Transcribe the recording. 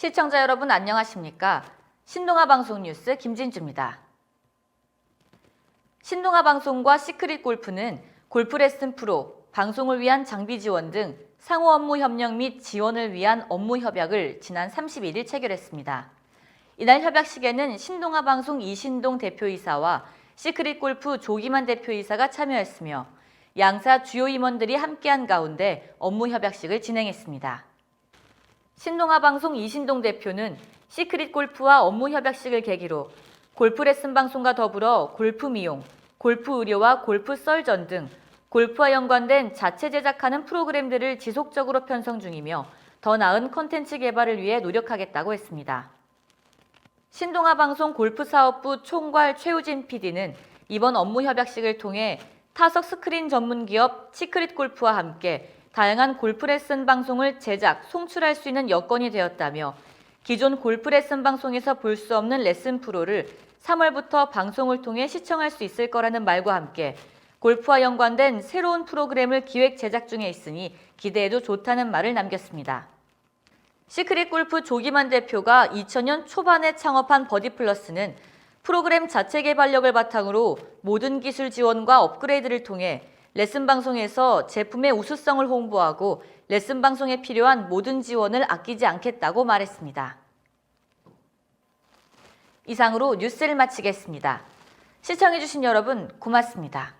시청자 여러분 안녕하십니까? 신동아 방송 뉴스 김진주입니다. 신동아 방송과 시크릿 골프는 골프 레슨 프로, 방송을 위한 장비 지원 등 상호 업무 협력 및 지원을 위한 업무 협약을 지난 31일 체결했습니다. 이날 협약식에는 신동아 방송 이신동 대표이사와 시크릿 골프 조기만 대표이사가 참여했으며 양사 주요 임원들이 함께한 가운데 업무 협약식을 진행했습니다. 신동아 방송 이신동 대표는 시크릿 골프와 업무 협약식을 계기로 골프 레슨 방송과 더불어 골프 미용, 골프 의료와 골프 썰전 등 골프와 연관된 자체 제작하는 프로그램들을 지속적으로 편성 중이며 더 나은 콘텐츠 개발을 위해 노력하겠다고 했습니다. 신동아 방송 골프 사업부 총괄 최우진 PD는 이번 업무 협약식을 통해 타석 스크린 전문 기업 시크릿 골프와 함께 다양한 골프 레슨 방송을 제작, 송출할 수 있는 여건이 되었다며 기존 골프 레슨 방송에서 볼 수 없는 레슨 프로를 3월부터 방송을 통해 시청할 수 있을 거라는 말과 함께 골프와 연관된 새로운 프로그램을 기획 제작 중에 있으니 기대해도 좋다는 말을 남겼습니다. 시크릿 골프 조기만 대표가 2000년 초반에 창업한 버디플러스는 프로그램 자체 개발력을 바탕으로 모든 기술 지원과 업그레이드를 통해 레슨 방송에서 제품의 우수성을 홍보하고 레슨 방송에 필요한 모든 지원을 아끼지 않겠다고 말했습니다. 이상으로 뉴스를 마치겠습니다. 시청해주신 여러분 고맙습니다.